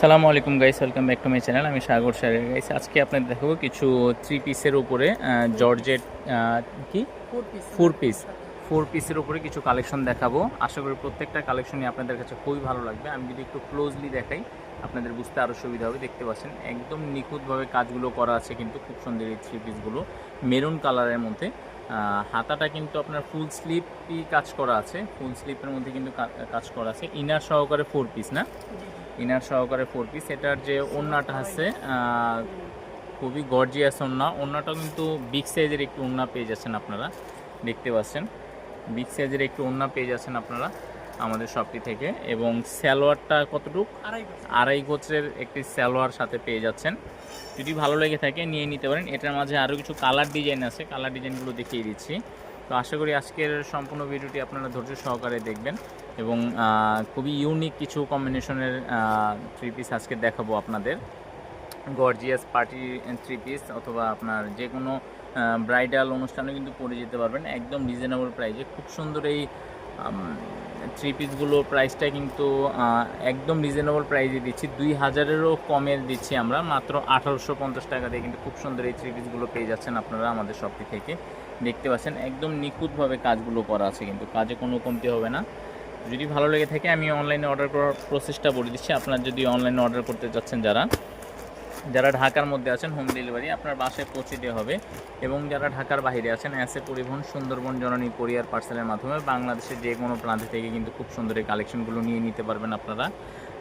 সালামু আলাইকুম guys welcome back to my channel আমি সাগর সারের গাইস আজকে আপনাদের দেখাবো কিছু থ্রি পিসের উপরে জর্জেট কি? ফোর পিস ফোর পিসের উপরে কিছু কালেকশন দেখাবো। আশা করি প্রত্যেকটা কালেকশনই আপনাদের কাছে খুবই ভালো লাগবে। আমি যদি একটু ক্লোজলি দেখাই আপনাদের বুঝতে আরও সুবিধা হবে। দেখতে পাচ্ছেন একদম নিখুঁতভাবে কাজগুলো করা আছে কিন্তু খুব সুন্দর এই থ্রি পিসগুলো মেরুন কালারের মধ্যে। হাতাটা কিন্তু আপনার ফুল স্লিপই কাজ করা আছে। ফুল স্লিপের মধ্যে কিন্তু কাজ করা আছে। ইনার সহকারে ফোর পিস না? ইনার সহকারে ফোর পিস এটার যে ওড়নাটা আছে খুবই গর্জিয়াস ওড়না। ওড়নাটাও কিন্তু বিগ সাইজের একটু ওড়না পেয়ে যাচ্ছেন আপনারা। দেখতে পাচ্ছেন। বিগ সাইজের একটু ওড়না পেয়ে যাচ্ছেন আপনারা আমাদের শপটি থেকে। এবং স্যালোয়ারটা কতটুক? আড়াই গোত্রের। একটি স্যালোয়ার সাথে পেয়ে যাচ্ছেন। যদি ভালো লেগে থাকে নিয়ে নিতে পারেন। এটার মাঝে আরও কিছু কালার ডিজাইন আছে। কালার ডিজাইনগুলো দেখিয়ে দিচ্ছি। তো আশা করি আজকের সম্পূর্ণ ভিডিওটি আপনারা ধৈর্য সহকারে দেখবেন। এবং খুবই ইউনিক কিছু কম্বিনেশনের থ্রি পিস আজকে দেখাবো আপনাদের। গর্জিয়াস পার্টি থ্রি পিস অথবা আপনার যে কোনো ব্রাইডাল অনুষ্ঠানে কিন্তু পরে যেতে পারবেন একদম রিজনেবল প্রাইসে খুব সুন্দর এই থ্রি পিসগুলো প্রাইসটা কিন্তু একদম রিজনেবল প্রাইসে দিচ্ছি। দুই হাজারেরও কমের দিচ্ছি আমরা, মাত্র আঠারোশো পঞ্চাশ টাকা দিয়ে কিন্তু খুব সুন্দর এই থ্রি পিসগুলো পেয়ে যাচ্ছেন আপনারা আমাদের শপটি থেকে। দেখতে পাচ্ছেন, একদম নিখুঁতভাবে কাজগুলো করা আছে কিন্তু, কাজে কোনো কমতি হবে না। যদি ভালো লেগে থাকে, আমি অনলাইনে অর্ডার করার প্রসেসটা বলে দিচ্ছি। আপনার যদি অনলাইনে অর্ডার করতে চাচ্ছেন যারা যারা ঢাকার মধ্যে আছেন হোম ডেলিভারি আপনার বাসায় পৌঁছে দেওয়া হবে। এবং যারা ঢাকার বাইরে আছেন অ্যাসে পরিবহন, সুন্দরবন, জননী কোরিয়ার পার্সেলের মাধ্যমে বাংলাদেশের যে কোনো প্রান্ত থেকে কিন্তু খুব সুন্দর এই কালেকশনগুলো নিয়ে নিতে পারবেন আপনারা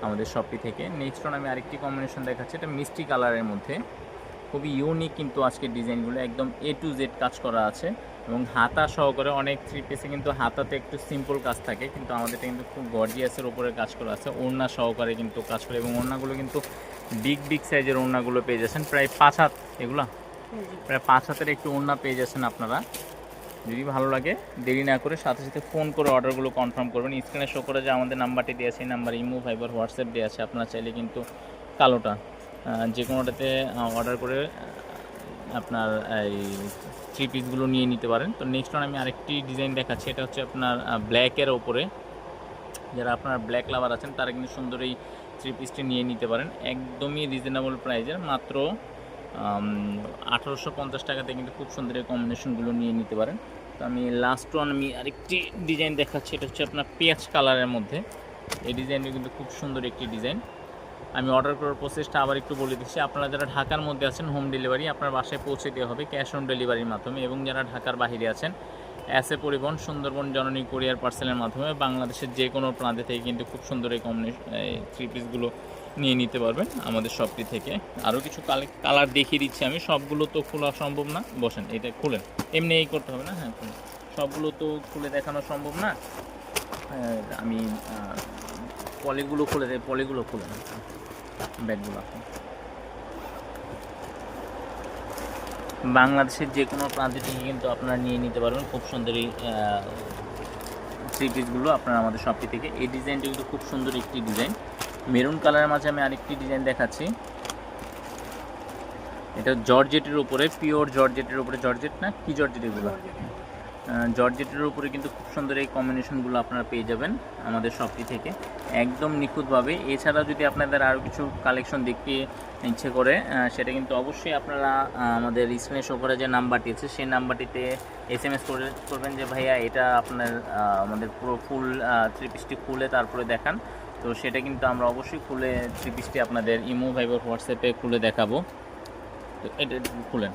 আমাদের শপটি থেকে। নেক্সট আমি আরেকটি কম্বিনেশন দেখাচ্ছি, এটা মিষ্টি কালারের মধ্যে। খুবই ইউনিক কিন্তু আজকের ডিজাইনগুলো। একদম এ টু জেড কাজ করা আছে এবং হাতা সহকারে অনেক থ্রি পিসে কিন্তু হাতাতে একটু সিম্পল কাজ থাকে কিন্তু আমাদের কিন্তু খুব গর্জিয়াসের ওপরে কাজ করা আছে। ওড়না সহকারে কিন্তু কাজ করে এবং ওড়নাগুলো কিন্তু বিগ বিগ সাইজের ওড়নাগুলো পেয়ে যাচ্ছেন। প্রায় পাঁচ হাত এগুলা? প্রায় পাঁচ হাতের একটু ওড়না পেয়ে যাচ্ছেন আপনারা। যদি ভালো লাগে দেরি না করে সাথে সাথে ফোন করে অর্ডারগুলো কনফার্ম করবেন। স্ক্রিনে শো করে যে আমাদের নাম্বারটি দেওয়া আছে এই নাম্বার ইমো ফাইবার হোয়াটসঅ্যাপ দেওয়া আছে। আপনারা চাইলে কিন্তু কালোটা যে কোনোটাতে অর্ডার করে আপনার এই থ্রি পিসগুলো নিয়ে নিতে পারেন। তো নেক্সট ওয়ান আমি আরেকটি ডিজাইন দেখাচ্ছি, এটা হচ্ছে আপনার ব্ল্যাকের ওপরে। যারা আপনার ব্ল্যাক লাভার আছেন, তারা কিন্তু সুন্দর এই থ্রি পিসটি নিয়ে নিতে পারেন। একদমই রিজনেবল প্রাইজের মাত্র আঠারোশো পঞ্চাশ টাকাতে কিন্তু খুব সুন্দর এই কম্বিনেশনগুলো নিয়ে নিতে পারেন। তো আমি লাস্ট ওয়ান আমি আরেকটি ডিজাইন দেখাচ্ছি, এটা হচ্ছে আপনার পেঁয়াজ কালারের মধ্যে। এই ডিজাইনটি কিন্তু খুব সুন্দর একটি ডিজাইন আমি অর্ডার করার প্রসেসটা আবার একটু বলে দিচ্ছি। আপনারা যারা ঢাকার মধ্যে আছেন হোম ডেলিভারি আপনার বাসায় পৌঁছে দেওয়া হবে ক্যাশ অন ডেলিভারির মাধ্যমে এবং যারা ঢাকার বাইরে আছেন অ্যাসে পরিবহন সুন্দরবন জননী কোরিয়ার পার্সেলের মাধ্যমে বাংলাদেশের যে কোনো প্রান্তে থেকে কিন্তু খুব সুন্দর এই কম্বিনেশন থ্রি পিসগুলো নিয়ে নিতে পারবেন আমাদের শপটি থেকে। আরও কিছু কালার দেখিয়ে দিচ্ছি আমি। সবগুলো তো খোলা সম্ভব না। বসেন এটা খুলেন। এমনি এই করতে হবে না? হ্যাঁ খুলেন। সবগুলো তো খুলে দেখানো সম্ভব না? আহ, আমি পলিগুলো খুলে দেয় পলিগুলো খুলে বাংলাদেশের যে কোনো প্রান্ত থেকে কিন্তু আপনারা নিয়ে নিতে পারবেন। খুব সুন্দর এই থ্রি পিসগুলো আপনারা আমাদের শপটি থেকে। এই ডিজাইনটি কিন্তু খুব সুন্দর একটি ডিজাইন মেরুন কালারের মাঝে আমি আরেকটি ডিজাইন দেখাচ্ছি। এটা জর্জেটের উপরে পিওর জর্জেটের উপরে। জর্জেট না? কি জর্জেট এগুলো? জর্জেটের উপরে কিন্তু খুব সুন্দর এই কম্বিনেশনগুলো আপনারা পেয়ে যাবেন আমাদের শপটি থেকে। একদম নিখুঁতভাবে। এছাড়া যদি আপনাদের আরও কিছু কালেকশন দেখতে ইচ্ছে করে সেটা কিন্তু অবশ্যই আপনারা আমাদের স্ক্রিনে শো করে যে নাম্বারটি আছে, সেই নাম্বারটিতে এস এম এস করে করবেন যে, ভাইয়া, এটা আপনার আমাদের পুরো ফুল থ্রি পিসটি খুলে তারপরে দেখান। তো সেটা কিন্তু আমরা অবশ্যই খুলে থ্রি পিসটি আপনাদের ইমো ভাইবার হোয়াটসঅ্যাপে খুলে দেখাবো। তো এটা খুলেন।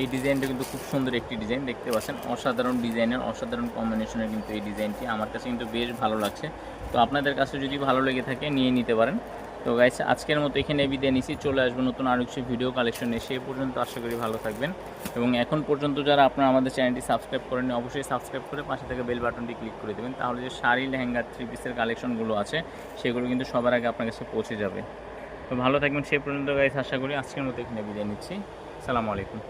এই ডিজাইনটা কিন্তু খুব সুন্দর একটি ডিজাইন, দেখতে পাচ্ছেন। অসাধারণ ডিজাইনের, অসাধারণ কম্বিনেশনের কিন্তু এই ডিজাইনটি আমার কাছে কিন্তু বেশ ভালো লাগছে। তো আপনাদের কাছে যদি ভালো লেগে থাকে, নিয়ে নিতে পারেন। তো গাইস আজকের মতো এখানে বিদায় নিচ্ছি। চলে আসব নতুন আরও কিছু ভিডিও কালেকশন সে পর্যন্ত আশা করি ভালো থাকবেন। এবং এখন পর্যন্ত যারা আপনারা আমাদের চ্যানেলটি সাবস্ক্রাইব করেন অবশ্যই সাবস্ক্রাইব করে পাশে থেকে বেল বাটনটি ক্লিক করে দেবেন। তাহলে যে শাড়ি লেহেঙ্গা থ্রি পিসের কালেকশনগুলো আছে, সেগুলো কিন্তু সবার আগে আপনার কাছে পৌঁছে যাবে। তো ভালো থাকবেন। সেই পর্যন্ত গাইস আশা করি আজকের মতো এখানে বিদায় নিচ্ছি। সালামু আলাইকুম।